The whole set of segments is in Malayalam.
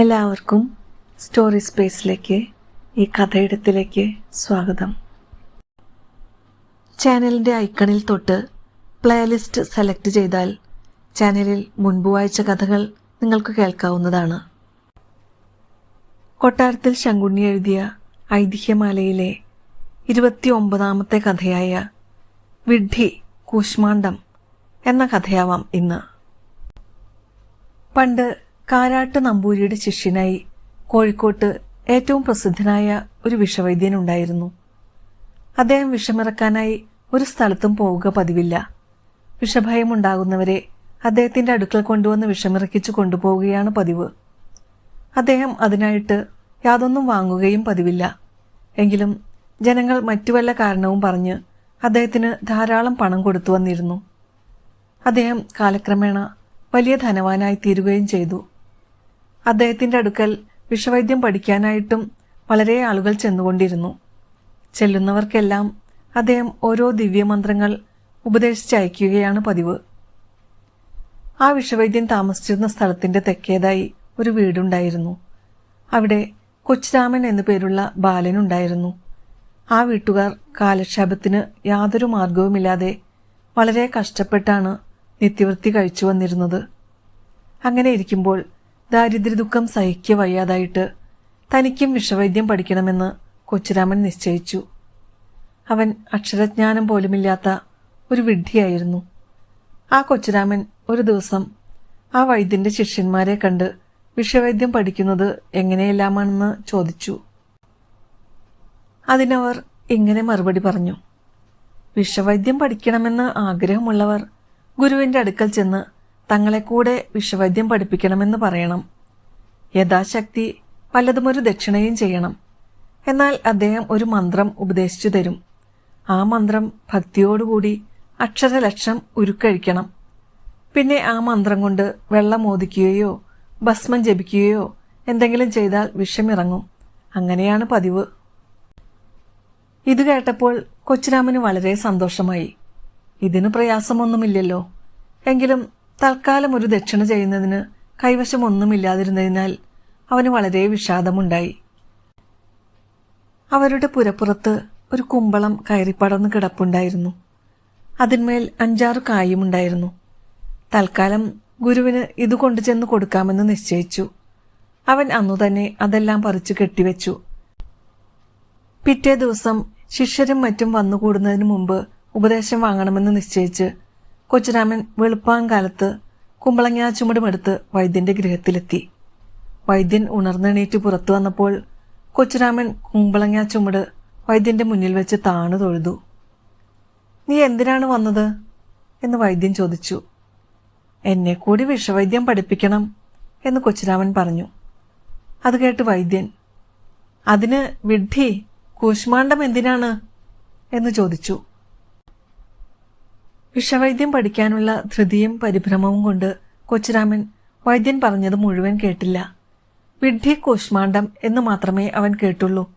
എല്ലാവർക്കും സ്റ്റോറി സ്പേസിലേക്ക് ഈ കഥയിടത്തിലേക്ക് സ്വാഗതം. ചാനലിന്റെ ഐക്കണിൽ തൊട്ട് പ്ലേലിസ്റ്റ് സെലക്ട് ചെയ്താൽ ചാനലിൽ മുൻപ് വായിച്ച കഥകൾ നിങ്ങൾക്ക് കേൾക്കാവുന്നതാണ്. കൊട്ടാരത്തിൽ ശങ്കുണ്ണി എഴുതിയ ഐതിഹ്യമാലയിലെ ഇരുപത്തി ഒമ്പതാമത്തെ കഥയായ വിഡ്ഢി കൂഷ്മാണ്ഡം എന്ന കഥയാവാം ഇന്ന്. പണ്ട് കാരാട്ട് നമ്പൂരിയുടെ ശിഷ്യനായി കോഴിക്കോട്ട് ഏറ്റവും പ്രസിദ്ധനായ ഒരു വിഷവൈദ്യനുണ്ടായിരുന്നു അദ്ദേഹം വിഷമിറക്കാനായി ഒരു സ്ഥലത്തും പോവുക പതിവില്ല. വിഷഭയമുണ്ടാകുന്നവരെ അദ്ദേഹത്തിന്റെ അടുക്കൽ കൊണ്ടുവന്ന് വിഷമിറക്കിച്ചു കൊണ്ടുപോവുകയാണ് പതിവ്. അദ്ദേഹം അതിനായിട്ട് യാതൊന്നും വാങ്ങുകയും പതിവില്ല. എങ്കിലും ജനങ്ങൾ മറ്റു വല്ല കാരണവും പറഞ്ഞ് അദ്ദേഹത്തിന് ധാരാളം പണം കൊടുത്തു വന്നിരുന്നു. അദ്ദേഹം കാലക്രമേണ വലിയ ധനവാനായി തീരുകയും ചെയ്തു. അദ്ദേഹത്തിന്റെ അടുക്കൽ വിഷവൈദ്യം പഠിക്കാനായിട്ടും വളരെ ആളുകൾ ചെന്നുകൊണ്ടിരുന്നു. ചെല്ലുന്നവർക്കെല്ലാം അദ്ദേഹം ഓരോ ദിവ്യമന്ത്രങ്ങൾ ഉപദേശിച്ചയക്കുകയാണ് പതിവ്. ആ വിഷവൈദ്യൻ താമസിച്ചിരുന്ന സ്ഥലത്തിന്റെ തെക്കേതായി ഒരു വീടുണ്ടായിരുന്നു. അവിടെ കൊച്ചുരാമൻ എന്നു പേരുള്ള ബാലനുണ്ടായിരുന്നു ആ വീട്ടുകാർ കാലക്ഷേപത്തിന് യാതൊരു മാർഗവുമില്ലാതെ വളരെ കഷ്ടപ്പെട്ടാണ് നിത്യവൃത്തി കഴിച്ചു വന്നിരുന്നത്. അങ്ങനെ ഇരിക്കുമ്പോൾ ദാരിദ്ര്യദുഃഖം സഹിക്ക വയ്യാതായിട്ട് തനിക്കും വിഷവൈദ്യം പഠിക്കണമെന്ന് കൊച്ചുരാമൻ നിശ്ചയിച്ചു. അവൻ അക്ഷരജ്ഞാനം പോലുമില്ലാത്ത ഒരു വിഡ്ഢിയായിരുന്നു. ആ കൊച്ചുരാമൻ ഒരു ദിവസം ആ വൈദ്യന്റെ ശിഷ്യന്മാരെ കണ്ട് വിഷവൈദ്യം പഠിക്കുന്നത് എങ്ങനെയെല്ലാമാണെന്ന് ചോദിച്ചു. അതിനവർ ഇങ്ങനെ മറുപടി പറഞ്ഞു. വിഷവൈദ്യം പഠിക്കണമെന്ന് ആഗ്രഹമുള്ളവർ ഗുരുവിന്റെ അടുക്കൽ ചെന്ന് തങ്ങളെ കൂടെ വിഷവൈദ്യം പഠിപ്പിക്കണമെന്ന് പറയണം. യഥാശക്തി ഒരു ദക്ഷിണയും ചെയ്യണം. എന്നാൽ അദ്ദേഹം ഒരു മന്ത്രം ഉപദേശിച്ചു തരും. ആ മന്ത്രം ഭക്തിയോടുകൂടി അക്ഷരലക്ഷം ഉരുക്കഴിക്കണം. പിന്നെ ആ മന്ത്രം കൊണ്ട് വെള്ളം മോദിക്കുകയോ ഭസ്മം ജപിക്കുകയോ എന്തെങ്കിലും ചെയ്താൽ വിഷമിറങ്ങും. അങ്ങനെയാണ് പതിവ്. ഇത് കേട്ടപ്പോൾ കൊച്ചുരാമന് വളരെ സന്തോഷമായി. ഇതിന് പ്രയാസമൊന്നുമില്ലല്ലോ. എങ്കിലും തൽക്കാലം ഒരു ദക്ഷിണ ചെയ്യുന്നതിന് കൈവശമൊന്നുമില്ലാതിരുന്നതിനാൽ അവന് വളരെ വിഷാദമുണ്ടായി. അവരുടെ പുരപ്പുറത്ത് ഒരു കുമ്പളം കയറിപ്പടർന്ന് കിടപ്പുണ്ടായിരുന്നു. അതിന്മേൽ അഞ്ചാറ് കായുമുണ്ടായിരുന്നു. തൽക്കാലം ഗുരുവിന് ഇത് കൊണ്ടുചെന്ന് കൊടുക്കാമെന്ന് നിശ്ചയിച്ചു. അവൻ അന്നു തന്നെ അതെല്ലാം പറിച്ചു കെട്ടിവെച്ചു. പിറ്റേ ദിവസം ശിഷ്യരും മറ്റും വന്നുകൂടുന്നതിന് മുമ്പ് ഉപദേശം വാങ്ങണമെന്ന് നിശ്ചയിച്ച് കൊച്ചുരാമൻ വെളുപ്പാങ്കാലത്ത് കുമ്പളങ്ങാ ചുമടുമെടുത്ത് വൈദ്യന്റെ ഗൃഹത്തിലെത്തി. വൈദ്യൻ ഉണർന്നെണീറ്റ് പുറത്തു വന്നപ്പോൾ കൊച്ചുരാമൻ കുമ്പളങ്ങാ ചുമട് വൈദ്യന്റെ മുന്നിൽ വെച്ച് താണു തൊഴുതു. നീ എന്തിനാണ് വന്നത്? എന്ന് വൈദ്യൻ ചോദിച്ചു. എന്നെ കൂടി വിഷവൈദ്യം പഠിപ്പിക്കണം എന്ന് കൊച്ചുരാമൻ പറഞ്ഞു. അത് കേട്ട് വൈദ്യൻ അതിന് വിഡ്ഢി കൂശ്മാണ്ഡം എന്തിനാണ്? എന്ന് ചോദിച്ചു. വിഷവൈദ്യം പഠിക്കാനുള്ള ധൃതിയും പരിഭ്രമവും കൊണ്ട് കൊച്ചുരാമൻ വൈദ്യൻ പറഞ്ഞത് മുഴുവൻ കേട്ടില്ല. വിഡ്ഢി കോഷ്മാണ്ഡം എന്ന് മാത്രമേ അവൻ കേട്ടുള്ളൂ.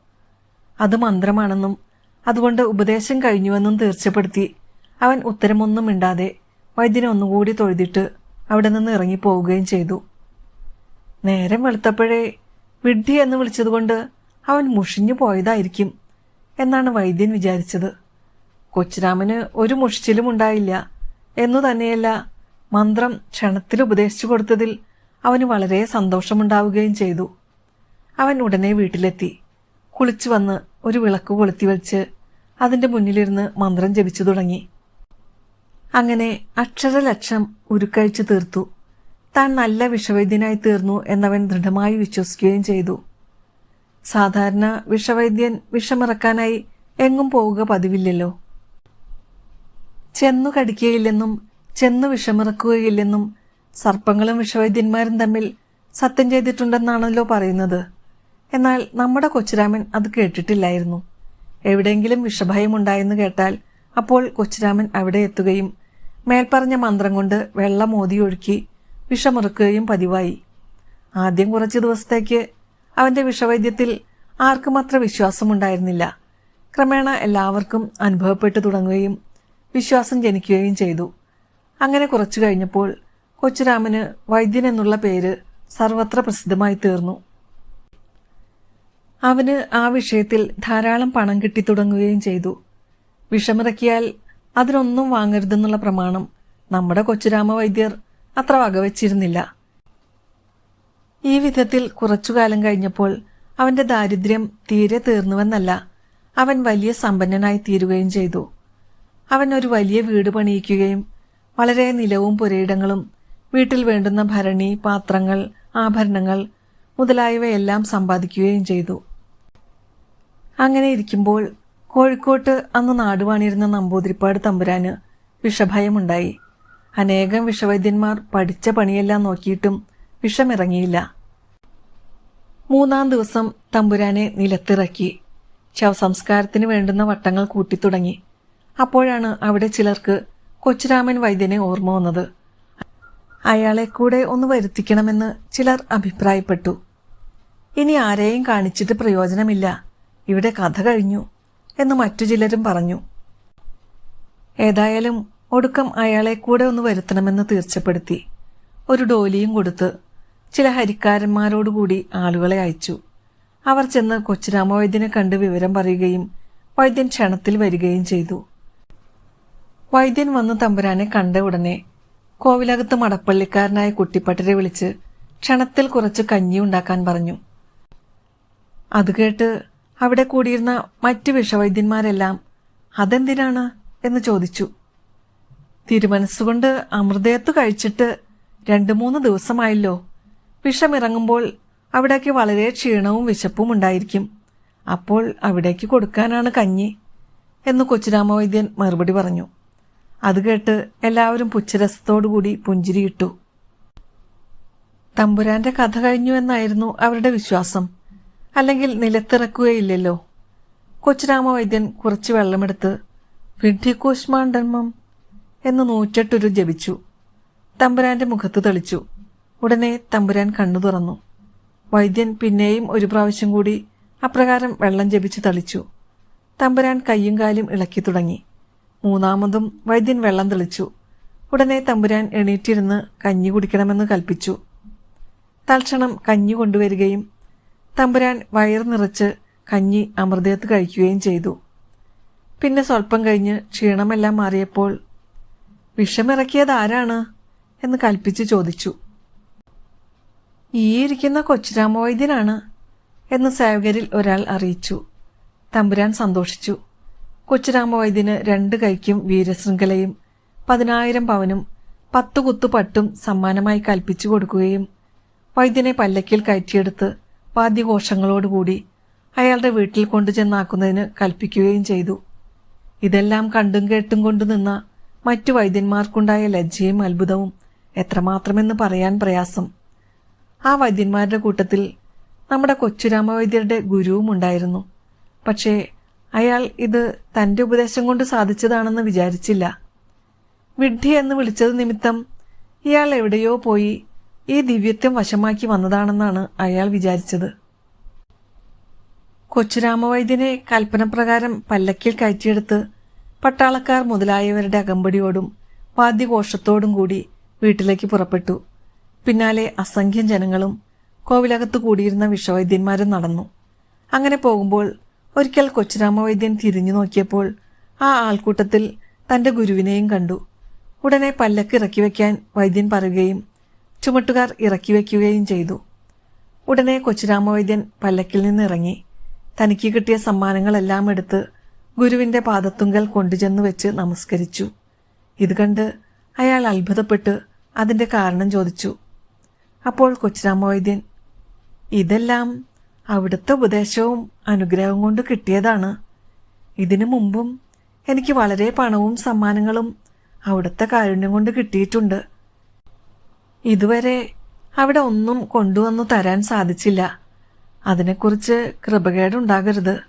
അത് മന്ത്രമാണെന്നും അതുകൊണ്ട് ഉപദേശം കഴിഞ്ഞുവെന്നും തീർച്ചപ്പെടുത്തി അവൻ ഉത്തരമൊന്നും മിണ്ടാതെ വൈദ്യനെ ഒന്നുകൂടി തൊഴുതിട്ട് അവിടെ നിന്ന് ഇറങ്ങിപ്പോവുകയും ചെയ്തു. നേരം വെളുത്തപ്പോഴേ വിഡ്ഢി എന്ന് വിളിച്ചതുകൊണ്ട് അവൻ മുഷിഞ്ഞു പോയതായിരിക്കും എന്നാണ് വൈദ്യൻ വിചാരിച്ചത്. കൊച്ചുരാമന് ഒരു മുഷിച്ചിലും ഉണ്ടായില്ല. എന്നു തന്നെയല്ല മന്ത്രം ക്ഷണത്തിൽ ഉപദേശിച്ചു കൊടുത്തതിൽ അവന് വളരെ സന്തോഷമുണ്ടാവുകയും ചെയ്തു. അവൻ ഉടനെ വീട്ടിലെത്തി. കുളിച്ചു വന്ന് ഒരു വിളക്ക് കൊളുത്തി വെച്ച് അതിന്റെ മുന്നിലിരുന്ന് മന്ത്രം ജപിച്ചു തുടങ്ങി. അങ്ങനെ അക്ഷരലക്ഷം ഉരുക്കഴിച്ചു തീർത്തു. താൻ നല്ല വിഷവൈദ്യനായി തീർന്നു എന്നവൻ ദൃഢമായി വിശ്വസിക്കുകയും ചെയ്തു. സാധാരണ വിഷവൈദ്യൻ വിഷമിറക്കാനായി എങ്ങും പോവുക പതിവില്ലല്ലോ. ചെന്നു കടിക്കുകയില്ലെന്നും ചെന്നു വിഷമിറക്കുകയില്ലെന്നും സർപ്പങ്ങളും വിഷവൈദ്യന്മാരും തമ്മിൽ സത്യം ചെയ്തിട്ടുണ്ടെന്നാണല്ലോ പറയുന്നത്. എന്നാൽ നമ്മുടെ കൊച്ചുരാമൻ അത് കേട്ടിട്ടില്ലായിരുന്നു. എവിടെയെങ്കിലും വിഷഭയം ഉണ്ടായെന്ന് കേട്ടാൽ അപ്പോൾ കൊച്ചുരാമൻ അവിടെ എത്തുകയും മേൽപ്പറഞ്ഞ മന്ത്രം കൊണ്ട് വെള്ളം ഒഴുക്കി വിഷമിറക്കുകയും പതിവായി. ആദ്യം കുറച്ച് ദിവസത്തേക്ക് അവന്റെ വിഷവൈദ്യത്തിൽ ആർക്കും അത്ര വിശ്വാസമുണ്ടായിരുന്നില്ല. ക്രമേണ എല്ലാവർക്കും അനുഭവപ്പെട്ടു തുടങ്ങുകയും വിശ്വാസം ജനിക്കുകയും ചെയ്തു. അങ്ങനെ കുറച്ചു കഴിഞ്ഞപ്പോൾ കൊച്ചുരാമന് വൈദ്യൻ എന്നുള്ള പേര് സർവത്ര പ്രസിദ്ധമായി തീർന്നു. അവന് ആ വിഷയത്തിൽ ധാരാളം പണം കിട്ടിത്തുടങ്ങുകയും ചെയ്തു. വിഷമിറക്കിയാൽ അതിനൊന്നും വാങ്ങരുതെന്നുള്ള പ്രമാണം നമ്മുടെ കൊച്ചുരാമ വൈദ്യർ അത്ര വകവച്ചിരുന്നില്ല. ഈ വിധത്തിൽ കുറച്ചുകാലം കഴിഞ്ഞപ്പോൾ അവന്റെ ദാരിദ്ര്യം തീരെ തീർന്നുവെന്നല്ല അവൻ വലിയ സമ്പന്നനായി തീരുകയും ചെയ്തു. അവൻ ഒരു വലിയ വീട് പണിയിക്കുകയും വളരെ നിലവും പുരയിടങ്ങളും വീട്ടിൽ വേണ്ടുന്ന ഭരണി പാത്രങ്ങൾ ആഭരണങ്ങൾ മുതലായവയെല്ലാം സമ്പാദിക്കുകയും ചെയ്തു. അങ്ങനെ ഇരിക്കുമ്പോൾ കോഴിക്കോട്ട് അന്ന് നാടുവാണിരുന്ന നമ്പൂതിരിപ്പാട് തമ്പുരാന് വിഷഭയമുണ്ടായി. അനേകം വിഷവൈദ്യന്മാർ പഠിച്ച പണിയെല്ലാം നോക്കിയിട്ടും വിഷമിറങ്ങിയില്ല. മൂന്നാം ദിവസം തമ്പുരാനെ നിലത്തിറക്കി. ശവസംസ്കാരത്തിന് വേണ്ടുന്ന വട്ടങ്ങൾ കൂട്ടിത്തുടങ്ങി. അപ്പോഴാണ് അവിടെ ചിലർക്ക് കൊച്ചുരാമൻ വൈദ്യനെ ഓർമ്മ വന്നത്. അയാളെ കൂടെ ഒന്ന് വരുത്തിക്കണമെന്ന് ചിലർ അഭിപ്രായപ്പെട്ടു. ഇനി ആരെയും കാണിച്ചിട്ട് പ്രയോജനമില്ല. ഇവിടെ കഥ കഴിഞ്ഞു എന്ന് മറ്റു ചിലരും പറഞ്ഞു. ഏതായാലും ഒടുക്കം അയാളെ കൂടെ ഒന്ന് വരുത്തണമെന്ന് തീർച്ചപ്പെടുത്തി. ഒരു ഡോലിയും കൊടുത്ത് ചില ഹരിക്കാരന്മാരോടുകൂടി ആളുകളെ അയച്ചു. അവർ ചെന്ന് കൊച്ചുരാമവൈദ്യനെ കണ്ട് വിവരം പറയുകയും വൈദ്യൻ ക്ഷണത്തിൽ വരികയും ചെയ്തു. വൈദ്യൻ വന്ന് തമ്പുരാനെ കണ്ട ഉടനെ കോവിലകത്ത് മടപ്പള്ളിക്കാരനായ കുട്ടിപ്പട്ടരെ വിളിച്ച് ക്ഷണത്തിൽ കുറച്ച് കഞ്ഞി ഉണ്ടാക്കാൻ പറഞ്ഞു. അത് കേട്ട് അവിടെ കൂടിയിരുന്ന മറ്റു വിഷവൈദ്യന്മാരെല്ലാം അതെന്തിനാണ്? എന്ന് ചോദിച്ചു. തിരുമനസ്സുകൊണ്ട് അമൃതയത്ത് കഴിച്ചിട്ട് രണ്ടു മൂന്ന് ദിവസമായല്ലോ. വിഷമിറങ്ങുമ്പോൾ അവിടേക്ക് വളരെ ക്ഷീണവും വിശപ്പും ഉണ്ടായിരിക്കും. അപ്പോൾ അവിടേക്ക് കൊടുക്കാനാണ് കഞ്ഞി എന്ന് കൊച്ചുരാമവൈദ്യൻ മറുപടി പറഞ്ഞു. അത് കേട്ട് എല്ലാവരും പുച്ഛരസത്തോടുകൂടി പുഞ്ചിരിയിട്ടു തമ്പുരാന്റെ കഥ കഴിഞ്ഞു എന്നായിരുന്നു അവരുടെ വിശ്വാസം. അല്ലെങ്കിൽ നിലത്തിറക്കുകയില്ലല്ലോ. കൊച്ചുരാമവൈദ്യൻ കുറച്ച് വെള്ളമെടുത്ത് വിഡ്ഢിക്കൂഷ്മാണ്ടന്മം എന്ന് നൂറ്റെട്ടൊരു ജപിച്ചു. തമ്പുരാന്റെ മുഖത്ത് തെളിച്ചു. ഉടനെ തമ്പുരാൻ കണ്ണു തുറന്നു. വൈദ്യൻ പിന്നെയും ഒരു പ്രാവശ്യം കൂടി അപ്രകാരം വെള്ളം ജപിച്ചു തളിച്ചു. തമ്പുരാൻ കയ്യും കാലും ഇളക്കി തുടങ്ങി. മൂന്നാമതും വൈദ്യൻ വെള്ളം തെളിച്ചു. ഉടനെ തമ്പുരാൻ എണീറ്റിരുന്ന് കഞ്ഞി കുടിക്കണമെന്ന് കൽപ്പിച്ചു. തൽക്ഷണം കഞ്ഞി കൊണ്ടുവരികയും തമ്പുരാൻ വയർ നിറച്ച് കഞ്ഞി അമൃതയത്ത് കഴിക്കുകയും ചെയ്തു. പിന്നെ സ്വല്പം കഴിഞ്ഞ് ക്ഷീണമെല്ലാം മാറിയപ്പോൾ വിഷമിറക്കിയത് ആരാണ്? എന്ന് കൽപ്പിച്ച് ചോദിച്ചു. ഈയിരിക്കുന്ന കൊച്ചുരാമവൈദ്യനാണ് എന്ന് സേവകരിൽ ഒരാൾ അറിയിച്ചു. തമ്പുരാൻ സന്തോഷിച്ചു. കൊച്ചുരാമവൈദ്യന് രണ്ട് കൈക്കും വീരശൃംഖലയും പതിനായിരം പവനും പത്ത് കുത്തു പട്ടും സമ്മാനമായി കൽപ്പിച്ചു കൊടുക്കുകയും വൈദ്യനെ പല്ലക്കിൽ കയറ്റിയെടുത്ത് വാദ്യഘോഷങ്ങളോടുകൂടി അയാളുടെ വീട്ടിൽ കൊണ്ടുചെന്നാക്കുന്നതിന് കൽപ്പിക്കുകയും ചെയ്തു. ഇതെല്ലാം കണ്ടും കേട്ടും കൊണ്ടു നിന്ന മറ്റു വൈദ്യന്മാർക്കുണ്ടായ ലജ്ജയും അത്ഭുതവും എത്രമാത്രമെന്ന് പറയാൻ പ്രയാസം. ആ വൈദ്യന്മാരുടെ കൂട്ടത്തിൽ നമ്മുടെ കൊച്ചുരാമവൈദ്യരുടെ ഗുരുവും ഉണ്ടായിരുന്നു പക്ഷേ അയാൾ ഇത് തന്റെ ഉപദേശം കൊണ്ട് സാധിച്ചതാണെന്ന് വിചാരിച്ചില്ല. വിഡ്ഢി എന്ന് വിളിച്ചത് നിമിത്തം ഇയാൾ എവിടെയോ പോയി ഈ ദിവ്യത്വം വശമാക്കി വന്നതാണെന്നാണ് അയാൾ വിചാരിച്ചത്. കൊച്ചുരാമവൈദ്യനെ കൽപ്പനപ്രകാരം പല്ലക്കിൽ കയറ്റിയെടുത്ത് പട്ടാളക്കാർ മുതലായവരുടെ അകമ്പടിയോടും വാദ്യഘോഷത്തോടും കൂടി വീട്ടിലേക്ക് പുറപ്പെട്ടു. പിന്നാലെ അസംഖ്യം ജനങ്ങളും കോവിലകത്ത് കൂടിയിരുന്ന വിഷവൈദ്യന്മാരും നടന്നു. അങ്ങനെ പോകുമ്പോൾ ഒരിക്കൽ കൊച്ചുരാമവൈദ്യൻ തിരിഞ്ഞു നോക്കിയപ്പോൾ ആ ആൾക്കൂട്ടത്തിൽ തന്റെ ഗുരുവിനെയും കണ്ടു. ഉടനെ പല്ലക്ക് ഇറക്കി വയ്ക്കാൻ വൈദ്യൻ പറയുകയും ചുമട്ടുകാർ ഇറക്കി വയ്ക്കുകയും ചെയ്തു. ഉടനെ കൊച്ചുരാമവൈദ്യൻ പല്ലക്കിൽ നിന്ന് ഇറങ്ങി. തനിക്ക് കിട്ടിയ സമ്മാനങ്ങളെല്ലാം എടുത്ത് ഗുരുവിന്റെ പാദത്തുങ്കൽ കൊണ്ടുചെന്ന് വെച്ച് നമസ്കരിച്ചു. ഇത് കണ്ട് അയാൾ അത്ഭുതപ്പെട്ട് അതിന്റെ കാരണം ചോദിച്ചു. അപ്പോൾ കൊച്ചുരാമവൈദ്യൻ ഇതെല്ലാം അവിടുത്തെ ഉപദേശവും അനുഗ്രഹവും കൊണ്ട് കിട്ടിയതാണ്. ഇതിനു മുമ്പും എനിക്ക് വളരെ പണവും സമ്മാനങ്ങളും അവിടുത്തെ കാരുണ്യം കൊണ്ട് കിട്ടിയിട്ടുണ്ട്. ഇതുവരെ അവിടെ ഒന്നും കൊണ്ടുവന്നു തരാൻ സാധിച്ചില്ല. അതിനെക്കുറിച്ച് കൃപകേടുണ്ടാകരുത്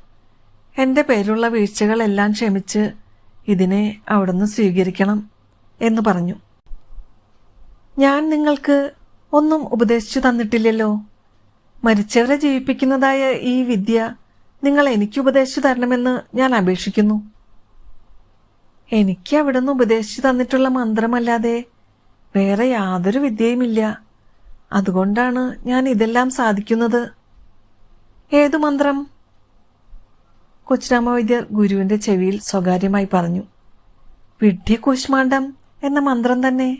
എന്റെ പേരുള്ള വീഴ്ചകളെല്ലാം ക്ഷമിച്ച് ഇതിനെ അവിടുന്ന് സ്വീകരിക്കണം എന്ന് പറഞ്ഞു. ഞാൻ നിങ്ങൾക്ക് ഒന്നും ഉപദേശിച്ചു തന്നിട്ടില്ലല്ലോ. മരിച്ചവരെ ജീവിപ്പിക്കുന്നതായ ഈ വിദ്യ നിങ്ങൾ എനിക്ക് ഉപദേശിച്ചു തരണമെന്ന് ഞാൻ അപേക്ഷിക്കുന്നു. എനിക്ക് അവിടുന്ന് ഉപദേശിച്ചു തന്നിട്ടുള്ള മന്ത്രമല്ലാതെ വേറെ യാതൊരു വിദ്യയുമില്ല. അതുകൊണ്ടാണ് ഞാൻ ഇതെല്ലാം സാധിക്കുന്നത്. ഏതു മന്ത്രം? കൊച്ചുരാമവൈദ്യർ ഗുരുവിന്റെ ചെവിയിൽ സ്വകാര്യമായി പറഞ്ഞു. വിഡ്ഢി കൂശ്മാണ്ഡം എന്ന മന്ത്രം തന്നെ.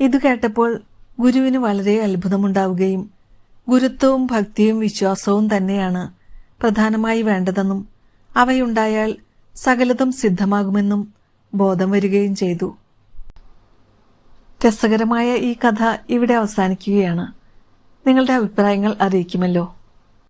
ഇത് കേട്ടപ്പോൾ ഗുരുവിന് വളരെ അത്ഭുതമുണ്ടാവുകയും ഗുരുത്വവും ഭക്തിയും വിശ്വാസവും തന്നെയാണ് പ്രധാനമായി വേണ്ടതെന്നും അവയുണ്ടായാൽ സകലതും സിദ്ധമാകുമെന്നും ബോധം വരികയും ചെയ്തു. രസകരമായ ഈ കഥ ഇവിടെ അവസാനിക്കുകയാണ്. നിങ്ങളുടെ അഭിപ്രായങ്ങൾ അറിയിക്കുമല്ലോ.